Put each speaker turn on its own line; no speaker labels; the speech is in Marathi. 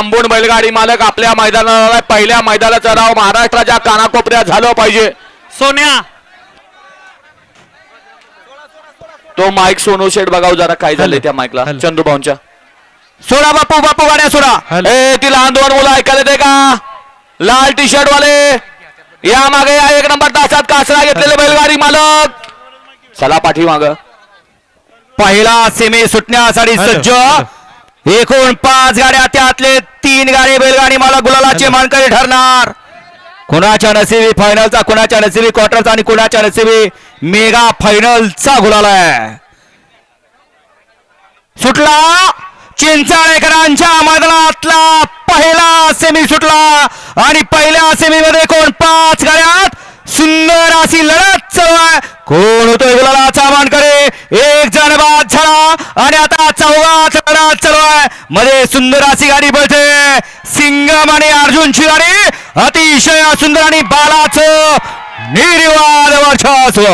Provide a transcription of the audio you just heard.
लांबून बैलगाडी मालक आपल्या मैदानाला पहिल्या मैदानाचा नाव महाराष्ट्राच्या कानाकोपऱ्यात झालं पाहिजे.
सोन्या.
तो माईक सोनू शेठ बघाव जरा काय
हॅलो.
त्या माईकला. चंदूभाऊंच्या सोडा बापू बापू गाड्या सोडा. ए ती लहान दोन मुलं ऐकायला येते का? लाल टी शर्ट वाले. या मागे या एक नंबर तासात कासरा घेतलेले बैलगाडी मालक. चला पाठी माग पहिला सेमी सुटण्यासाठी. सज्ज. एकूण पाच गाड्या त्यातले तीन गाडी बैलगाडी मालक गुलालाचे. मानकरी ठरणार. कुणाच्या नसिबी फायनलचा कुणाच्या नसिबी क्वार्टरचा आणि कुणाच्या नसिबी मेगा फायनलचा गुलाल आहे. सुटला चिंचाळेकरांच्या मैदानातला पहिला सेमी सुटला आणि पहिल्या सेमी मध्ये कोण पाच गाड्यात सुंदर अशी लढत चालू आहे. कोण होतोय गुलालाचा मानकरी? एक जण बाद झाला आणि आता चौघात लढत चालू मध्ये सुंदर अशी गाडी पळते. सिंगम आणि अर्जुनची गाडी अतिशय सुंदर आणि बालाच निर्वाद वर्चस्व